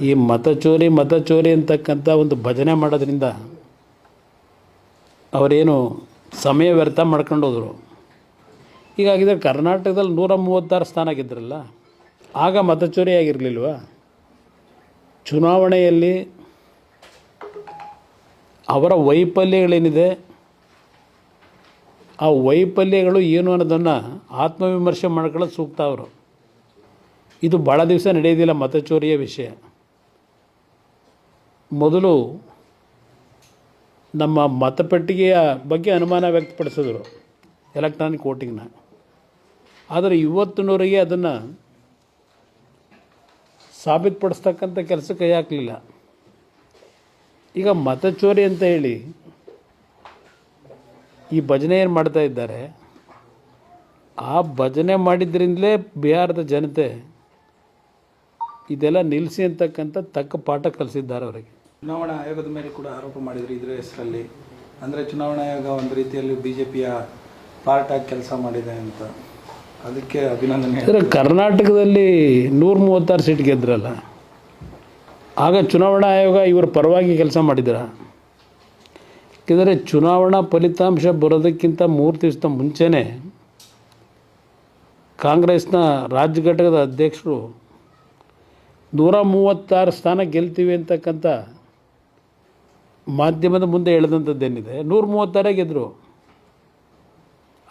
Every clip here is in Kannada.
ಈ ಮತಚೋರಿ ಮತಚೋರಿ ಅಂತಕ್ಕಂಥ ಒಂದು ಭಜನೆ ಮಾಡೋದ್ರಿಂದ ಅವರೇನು ಸಮಯ ವ್ಯರ್ಥ ಮಾಡ್ಕೊಂಡು ಹೋದರು. ಹೀಗಾಗಿದ್ರೆ ಕರ್ನಾಟಕದಲ್ಲಿ ನೂರ ಮೂವತ್ತಾರು ಸ್ಥಾನ ಆಗಿದ್ರಲ್ಲ ಆಗ ಮತಚೋರಿ ಆಗಿರಲಿಲ್ವ? ಚುನಾವಣೆಯಲ್ಲಿ ಅವರ ವೈಫಲ್ಯಗಳೇನಿದೆ, ಆ ವೈಫಲ್ಯಗಳು ಏನು ಅನ್ನೋದನ್ನು ಆತ್ಮವಿಮರ್ಶೆ ಮಾಡ್ಕೊಳ್ಳೋದು ಸೂಕ್ತ ಅವರು. ಇದು ಭಾಳ ದಿವಸ ನಡೆಯೋದಿಲ್ಲ ಮತಚೋರಿಯ ವಿಷಯ. ಮೊದಲು ನಮ್ಮ ಮತಪೆಟ್ಟಿಗೆಯ ಬಗ್ಗೆ ಅನುಮಾನ ವ್ಯಕ್ತಪಡಿಸಿದ್ರು ಎಲೆಕ್ಟ್ರಾನಿಕ್ ವೋಟಿಂಗ್ನ. ಆದರೆ ಇವತ್ತಿನವರೆಗೆ ಅದನ್ನು ಸಾಬೀತುಪಡಿಸ್ತಕ್ಕಂಥ ಕೆಲಸ ಕೈ ಹಾಕಲಿಲ್ಲ. ಈಗ ಮತಚೋರಿ ಅಂತ ಹೇಳಿ ಈ ಭಜನೆ ಏನು ಮಾಡ್ತಾ ಇದ್ದಾರೆ? ಆ ಭಜನೆ ಮಾಡಿದ್ರಿಂದಲೇ ಬಿಹಾರದ ಜನತೆ ಇದೆಲ್ಲ ನಿಲ್ಲಿಸಿ ಅಂತಕ್ಕಂಥ ತಕ್ಕ ಪಾಠ ಕಲಿಸಿದ್ದಾರೆ ಅವರಿಗೆ. ಚುನಾವಣಾ ಆಯೋಗದ ಮೇಲೆ ಕೂಡ ಆರೋಪ ಮಾಡಿದ್ರು ಇದರ ಹೆಸರಲ್ಲಿ. ಅಂದರೆ ಚುನಾವಣಾ ಆಯೋಗ ಒಂದು ರೀತಿಯಲ್ಲಿ ಬಿ ಜೆ ಪಿಯ ಕೆಲಸ ಮಾಡಿದೆ ಅಂತ. ಅದಕ್ಕೆ ಅಭಿನಂದನೆ ಕರ್ನಾಟಕದಲ್ಲಿ ನೂರ ಮೂವತ್ತಾರು ಸೀಟ್ ಗೆದ್ರಲ್ಲ. ಆಗ ಚುನಾವಣಾ ಆಯೋಗ ಇವರ ಪರವಾಗಿ ಕೆಲಸ ಮಾಡಿದ್ರ? ಯಾಕೆಂದರೆ ಚುನಾವಣಾ ಫಲಿತಾಂಶ ಬರೋದಕ್ಕಿಂತ ಮೂರು ದಿವಸದ ಮುಂಚೆನೇ ಕಾಂಗ್ರೆಸ್ನ ರಾಜ್ಯ ಘಟಕದ ಅಧ್ಯಕ್ಷರು ನೂರ ಮೂವತ್ತಾರು ಸ್ಥಾನ ಗೆಲ್ತೀವಿ ಅಂತಕ್ಕಂಥ ಮಾಧ್ಯಮದ ಮುಂದೆ ಎಳೆದಂಥದ್ದೇನಿದೆ? ನೂರ ಮೂವತ್ತಾರೇ ಗೆದ್ದರು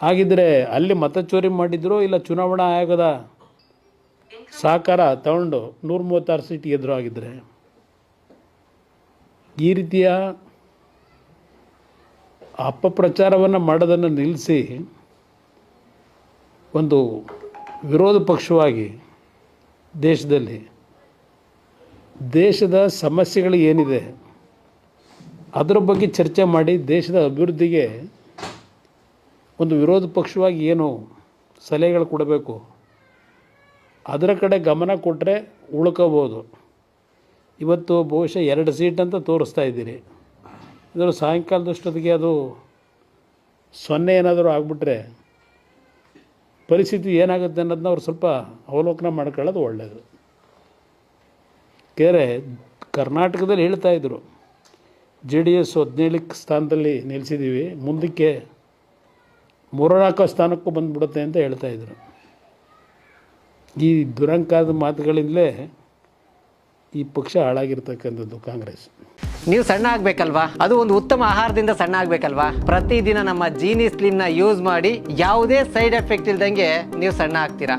ಹಾಗಿದ್ದರೆ ಅಲ್ಲಿ ಮತ ಚೋರಿ ಮಾಡಿದ್ರು ಇಲ್ಲ ಚುನಾವಣಾ ಆಯೋಗದ ಸಹಕಾರ ತಗೊಂಡು ನೂರ ಮೂವತ್ತಾರು ಸೀಟ್ ಗೆದ್ದರು ಆಗಿದ್ದರೆ ಈ ರೀತಿಯ ಅಪಪ್ರಚಾರವನ್ನು ಮಾಡೋದನ್ನು ನಿಲ್ಲಿಸಿ ಒಂದು ವಿರೋಧ ಪಕ್ಷವಾಗಿ ದೇಶದಲ್ಲಿ ದೇಶದ ಸಮಸ್ಯೆಗಳು ಏನಿದೆ? ಅದರ ಬಗ್ಗೆ ಚರ್ಚೆ ಮಾಡಿ ದೇಶದ ಅಭಿವೃದ್ಧಿಗೆ ಒಂದು ವಿರೋಧ ಪಕ್ಷವಾಗಿ ಏನು ಸಲಹೆಗಳು ಕೊಡಬೇಕು, ಅದರ ಕಡೆ ಗಮನ ಕೊಟ್ಟರೆ ಉಳ್ಕೋಬೋದು ಇವತ್ತು ಬಹುಶಃ ಎರಡು ಸೀಟ್ ಅಂತ ತೋರಿಸ್ತಾ ಇದ್ದೀರಿ. ಇದರ ಸಾಯಂಕಾಲದಷ್ಟೊತ್ತಿಗೆ ಅದು ಸೊನ್ನೆ ಏನಾದರೂ ಆಗಿಬಿಟ್ರೆ ಪರಿಸ್ಥಿತಿ ಏನಾಗುತ್ತೆ ಅನ್ನೋದನ್ನ ಅವ್ರು ಸ್ವಲ್ಪ ಅವಲೋಕನ ಮಾಡ್ಕೊಳ್ಳೋದು ಒಳ್ಳೆಯದು ಕೇರೆ ಕರ್ನಾಟಕದಲ್ಲಿ ಹೇಳ್ತಾ ಇದ್ರು ಜೆ ಡಿ ಎಸ್ ಹದಿನೇಳಕ್ಕೆ ಸ್ಥಾನದಲ್ಲಿ ನಿಲ್ಲಿಸಿದ್ದೀವಿ ಮುಂದಕ್ಕೆ ಮೂರನಾಲ್ಕು ಸ್ಥಾನಕ್ಕೂ ಬಂದುಬಿಡುತ್ತೆ ಅಂತ ಹೇಳ್ತಾ ಇದ್ರು. ಈ ದುರಂಕಾರದ ಮಾತುಗಳಿಂದಲೇ ಈ ಪಕ್ಷ ಹಾಳಾಗಿರ್ತಕ್ಕಂಥದ್ದು ಕಾಂಗ್ರೆಸ್. ನೀವು ಸಣ್ಣ ಆಗ್ಬೇಕಲ್ವಾ? ಅದು ಒಂದು ಉತ್ತಮ ಆಹಾರದಿಂದ ಸಣ್ಣ ಆಗ್ಬೇಕಲ್ವಾ? ಪ್ರತಿದಿನ ನಮ್ಮ ಜೀನಿ ಸ್ಲಿಮ್ನ ಯೂಸ್ ಮಾಡಿ ಯಾವುದೇ ಸೈಡ್ ಎಫೆಕ್ಟ್ ಇಲ್ದಂಗೆ ನೀವು ಸಣ್ಣ ಆಗ್ತೀರಾ?